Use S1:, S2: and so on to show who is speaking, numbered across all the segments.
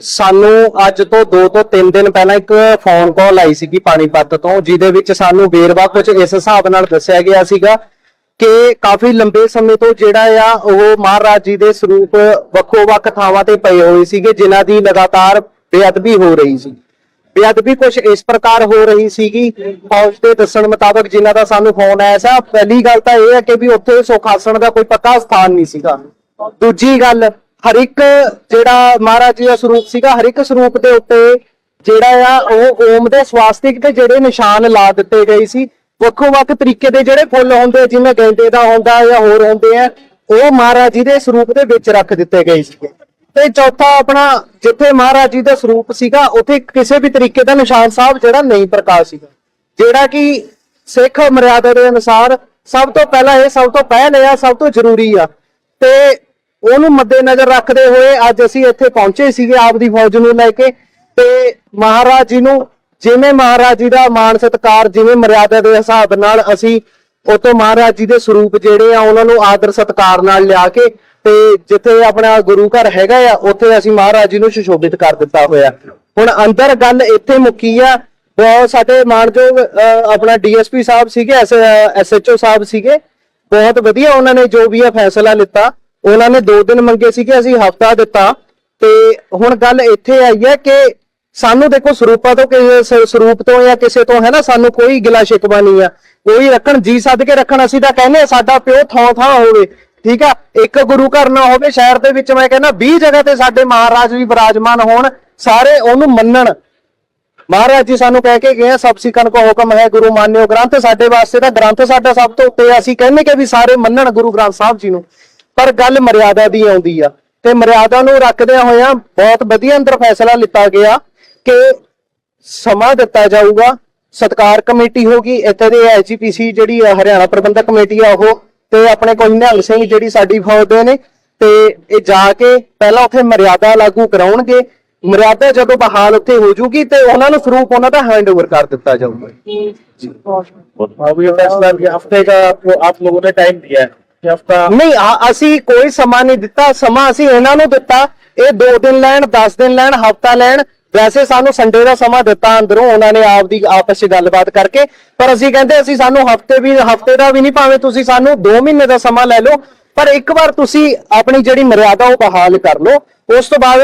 S1: ਸਾਨੂੰ ਅੱਜ ਤੋਂ 2 ਤੋਂ 3 ਦਿਨ ਪਹਿਲਾਂ ਇੱਕ ਫੋਨ ਕਾਲ ਆਈ ਸੀਗੀ ਪਾਣੀਪਤ ਤੋਂ, ਜਿਹਦੇ ਵਿੱਚ ਸਾਨੂੰ ਵੇਰਵਾ ਕੁਝ ਇਸ ਹਿਸਾਬ ਨਾਲ ਦੱਸਿਆ ਗਿਆ ਸੀਗਾ ਕਿ ਕਾਫੀ ਲੰਬੇ ਸਮੇਂ ਤੋਂ ਜਿਹੜਾ ਆ ਉਹ ਮਹਾਰਾਜ ਜੀ ਦੇ ਸਰੂਪ ਵੱਖੋ-ਵੱਖ ਥਾਵਾਂ ਤੇ ਪਏ ਹੋਏ ਸੀਗੇ, ਜਿਨ੍ਹਾਂ ਦੀ ਲਗਾਤਾਰ ਬੇਅਦਬੀ ਹੋ ਰਹੀ ਸੀ। ਬੇਅਦਬੀ ਕੁਝ ਇਸ ਪ੍ਰਕਾਰ ਹੋ ਰਹੀ ਸੀਗੀ, ਫੌਜ ਦੇ ਦੱਸਣ ਮੁਤਾਬਕ ਜਿਨ੍ਹਾਂ ਦਾ ਸਾਨੂੰ ਫੋਨ ਆਇਆ ਸੀ। ਪਹਿਲੀ ਗੱਲ ਤਾਂ ਇਹ ਹੈ ਕਿ ਵੀ ਉੱਥੇ ਸੁਖਾਸਣ ਦਾ ਕੋਈ ਪੱਕਾ ਸਥਾਨ ਨਹੀਂ ਸੀਗਾ। ਦੂਜੀ ਗੱਲ ਹਰ ਇੱਕ ਜਿਹੜਾ ਮਹਾਰਾਜ ਜੀ ਦਾ ਸਰੂਪ ਸੀਗਾ, ਹਰ ਇੱਕ ਸਰੂਪ ਦੇ ਉੱਤੇ ਜਿਹੜਾ ਆ, ਉਹ ਓਮ ਦੇ ਸਵਾਸਤਿਕ ਤੇ ਜਿਹੜੇ ਨਿਸ਼ਾਨ ਲਾ ਦਿੱਤੇ ਗਏ ਸੀ। ਵੱਖੋ ਵੱਖ ਤਰੀਕੇ ਦੇ ਜਿਹੜੇ ਫੁੱਲ ਹੁੰਦੇ, ਜਿਵੇਂ ਗੈਂਦੇ ਦਾ ਹੁੰਦਾ ਜਾਂ ਹੋਰ ਹੁੰਦੇ ਆ, ਉਹ ਮਹਾਰਾਜ ਜੀ ਦੇ ਸਰੂਪ ਦੇ ਵਿੱਚ ਰੱਖ ਦਿੱਤੇ ਗਏ ਸੀਗੇ ਤੇ ਚੌਥਾ ਆਪਣਾ, ਜਿੱਥੇ ਮਹਾਰਾਜ ਜੀ ਦਾ ਸਰੂਪ ਸੀਗਾ, ਉੱਥੇ ਕਿਸੇ ਵੀ ਤਰੀਕੇ ਦਾ ਨਿਸ਼ਾਨ ਸਾਹਿਬ ਜਿਹੜਾ ਨਹੀਂ ਪ੍ਰਕਾਸ਼ ਸੀਗਾ। ਜਿਹੜਾ ਕਿ ਸਿੱਖ ਮਰਿਆਦਾ ਦੇ ਅਨੁਸਾਰ ਸਭ ਤੋਂ ਪਹਿਲਾਂ ਇਹ ਸਭ ਤੋਂ ਪਹਿਲ ਆ, ਸਭ ਤੋਂ ਜ਼ਰੂਰੀ ਆ। ਤੇ ਉਹਨੂੰ ਮੱਦੇਨਜ਼ਰ ਰੱਖਦੇ ਹੋਏ ਅੱਜ ਅਸੀਂ ਇੱਥੇ ਪਹੁੰਚੇ ਸੀਗੇ ਆਪਦੀ ਫੌਜ ਨੂੰ ਲੈ ਕੇ ਤੇ ਮਹਾਰਾਜ ਜੀ ਨੂੰ ਜਿਵੇਂ ਮਹਾਰਾਜ ਜੀ ਦਾ ਮਾਣ ਸਤਕਾਰ ਜਿਵੇਂ ਮਰਿਆਦਾ ਦੇ ਹਿਸਾਬ ਨਾਲ ਅਸੀਂ ਉਹ ਮਹਾਰਾਜ ਜੀ ਦੇ ਸਰੂਪ ਜਿਹੜੇ ਆ ਉਹਨਾਂ ਨੂੰ ਆਦਰ ਸਤਕਾਰ ਨਾਲ ਲਿਆ ਕੇ ਤੇ ਜਿੱਥੇ ਆਪਣਾ ਗੁਰੂ ਘਰ ਹੈਗਾ ਆ ਉੱਥੇ ਅਸੀਂ ਮਹਾਰਾਜ ਜੀ ਨੂੰ ਸੁਸ਼ੋਭਿਤ ਕਰ ਦਿੱਤਾ ਹੋਇਆ। ਹੁਣ ਅੰਦਰ ਗੱਲ ਇੱਥੇ ਮੁੱਕੀ ਆ ਬਹੁਤ ਸਾਡੇ ਮਾਨਯੋਗ ਅਹ, ਆਪਣਾ ਡੀਐਸਪੀ ਸਾਹਿਬ ਸੀਗੇ ਐਸਐਚਓ ਸਾਹਿਬ ਸੀਗੇ। ਬਹੁਤ ਵਧੀਆ ਉਹਨਾਂ ਨੇ ਜੋ ਵੀ ਆ ਫੈਸਲਾ ਲਿੱਤਾ। ਉਹਨਾਂ ਨੇ 2 ਦਿਨ ਮੰਗੇ ਸੀ ਕਿ ਅਸੀਂ ਹਫਤਾ ਦਿੱਤਾ। ਤੇ ਹੁਣ ਗੱਲ ਇੱਥੇ ਆਈ ਹੈ ਕਿ ਸਾਨੂੰ ਦੇਖੋ ਸਰੂਪਾਂ ਤੋਂ ਕਿਸੇ ਸਰੂਪ ਤੋਂ ਜਾਂ ਕਿਸੇ ਤੋਂ ਹੈ ਨਾ, ਸਾਨੂੰ ਕੋਈ ਗਿਲਾ ਸ਼ਿਕਵਾ ਨਹੀਂ ਆ। ਕੋਈ ਰੱਖਣ, ਜੀ ਸੱਦ ਕੇ ਰੱਖਣ, ਅਸੀਂ ਤਾਂ ਕਹਿੰਦੇ ਸਾਡਾ ਪਿਓ ਥਾਂ ਥਾਂ ਹੋਵੇ। ਠੀਕ ਆ, ਇੱਕ ਗੁਰੂ ਘਰ ਨਾ ਹੋਵੇ, ਸ਼ਹਿਰ ਦੇ ਵਿੱਚ ਮੈਂ ਕਹਿੰਦਾ 20 ਜਗ੍ਹਾ ਤੇ ਸਾਡੇ ਮਹਾਰਾਜ ਵੀ ਵਿਰਾਜਮਾਨ ਹੋਣ, ਸਾਰੇ ਉਹਨੂੰ ਮੰਨਣ। ਮਹਾਰਾਜ ਜੀ ਸਾਨੂੰ ਕਹਿ ਕੇ ਗਏ ਸਭ ਸਿੱਖਣ ਕੋ ਹੁਕਮ ਹੈ, ਗੁਰੂ ਮਾਨਿਓ ਗ੍ਰੰਥ ਸਾਡੇ ਵਾਸਤੇ ਤਾਂ ਗ੍ਰੰਥ ਸਾਡਾ ਸਭ ਤੋਂ ਉੱਤੇ ਅਸੀਂ ਕਹਿੰਦੇ ਕਿ ਵੀ ਸਾਰੇ ਮੰਨਣ ਗੁਰੂ ਗ੍ਰੰਥ ਸਾਹਿਬ ਜੀ ਨੂੰ। ਪਰ ਗੱਲ ਮਰਿਆਦਾ ਦੀ ਆਉਂਦੀ ਆ। ਤੇ ਮਰਿਆਦਾ ਨੂੰ ਰੱਖਦਿਆਂ ਹੋਇਆਂ ਬਹੁਤ ਵਧੀਆ ਅੰਦਰ ਫੈਸਲਾ ਲਿੱਤਾ ਗਿਆ ਕਿ ਸਮਾਂ ਦਿੱਤਾ ਜਾਊਗਾ। ਸਤਕਾਰ ਕਮੇਟੀ ਹੋਗੀ ਇੱਥੇ ਦੇ ਐਜੀਪੀਸੀ ਜਿਹੜੀ ਆ ਹਰਿਆਣਾ ਪ੍ਰਬੰਧਕ ਕਮੇਟੀ ਆ ਉਹ ਤੇ ਆਪਣੇ ਕੋਲ ਨਿਹੰਗ ਸਿੰਘ ਜਿਹੜੀ ਸਾਡੀ ਫੌਜ ਦੇ ਨੇ ਤੇ ਇਹ ਜਾ ਕੇ ਪਹਿਲਾਂ ਉੱਥੇ ਮਰਿਆਦਾ ਲਾਗੂ ਕਰਾਉਣਗੇ। ਮਰਿਆਦਾ ਜਦੋਂ ਬਹਾਲ ਉੱਥੇ ਹੋ ਜੂਗੀ ਤੇ ਉਹਨਾਂ ਨੂੰ ਸਰੂਪ ਉਹਨਾਂ ਦਾ ਹੈਂਡਓਵਰ ਕਰ ਦਿੱਤਾ ਜਾਊਗਾ।
S2: ਜੀ ਅਭੀ ਫੈਸਲਾ ਵੀ ਹਫ਼ਤੇ ਦਾ ਆਪ ਲੋਗੋਂ ਨੇ ਟਾਈਮ ਦਿਆ
S1: ਨਹੀਂ ਅਸੀਂ ਕੋਈ ਸਮਾਂ ਨਹੀਂ ਦਿੱਤਾ। ਸਮਾਂ ਅਸੀਂ ਇਹਨਾਂ ਨੂੰ ਦਿੱਤਾ। ਇਹ 2 ਦਿਨ ਲੈਣ 10 ਦਿਨ ਲੈਣ, ਹਫਤਾ ਲੈਣ। ਵੈਸੇ ਸਾਨੂੰ ਸੰਡੇ ਦਾ ਸਮਾਂ ਦਿੱਤਾ ਅੰਦਰੋਂ, ਉਹਨਾਂ ਨੇ ਆਪਦੀ ਆਪਸ ਵਿੱਚ ਗੱਲਬਾਤ ਕਰਕੇ। ਪਰ ਅਸੀਂ ਕਹਿੰਦੇ, ਅਸੀਂ ਸਾਨੂੰ ਹਫ਼ਤੇ ਵੀ, ਹਫ਼ਤੇ ਦਾ ਵੀ ਨਹੀਂ, ਭਾਵੇਂ ਤੁਸੀਂ ਸਾਨੂੰ 2 ਮਹੀਨੇ ਦਾ ਸਮਾਂ ਲੈ ਲਓ। ਪਰ ਇੱਕ ਵਾਰ ਤੁਸੀਂ ਆਪਣੀ ਜਿਹੜੀ ਮਰਿਆਦਾ, ਉਹ ਬਹਾਲ ਕਰ ਲਓ। ਉਸ ਤੋਂ ਬਾਅਦ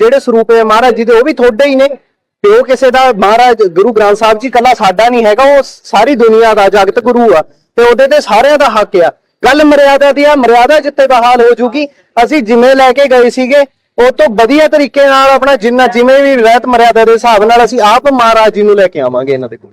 S1: ਜਿਹੜੇ ਸਰੂਪ ਹੈ ਮਹਾਰਾਜ ਜੀ ਦੇ, ਉਹ ਵੀ ਤੁਹਾਡੇ ਹੀ ਨੇ। ਤੇ ਉਹ ਕਿਸੇ ਦਾ, ਮਹਾਰਾਜ, ਗੁਰੂ ਗ੍ਰੰਥ ਸਾਹਿਬ ਜੀ, ਕੱਲਾ ਸਾਡਾ ਨਹੀਂ ਹੈਗਾ। ਉਹ ਸਾਰੀ ਦੁਨੀਆ ਦਾ ਜਗਤ ਗੁਰੂ ਆ। ਤੇ ਉਹਦੇ ਤੇ ਸਾਰਿਆਂ ਦਾ ਹੱਕ ਆ। ਗੱਲ ਮਰਿਆਦਾ ਦੀ ਆ, ਮਰਿਆਦਾ ਜਿੱਤੇ ਬਹਾਲ ਹੋ ਜੂਗੀ, ਅਸੀਂ ਜਿਵੇਂ ਲੈ ਕੇ ਗਏ ਸੀਗੇ, ਉਹ ਤੋਂ ਵਧੀਆ ਤਰੀਕੇ ਨਾਲ ਆਪਣਾ ਜਿੰਨਾ ਜਿਵੇਂ ਵੀ ਰਹਿਤ ਮਰਿਆਦਾ ਦੇ ਹਿਸਾਬ ਨਾਲ ਅਸੀਂ ਆਪ ਮਹਾਰਾਜ ਜੀ ਨੂੰ ਲੈ ਕੇ ਆਵਾਂਗੇ ਇਹਨਾਂ ਦੇ ਕੋਲ।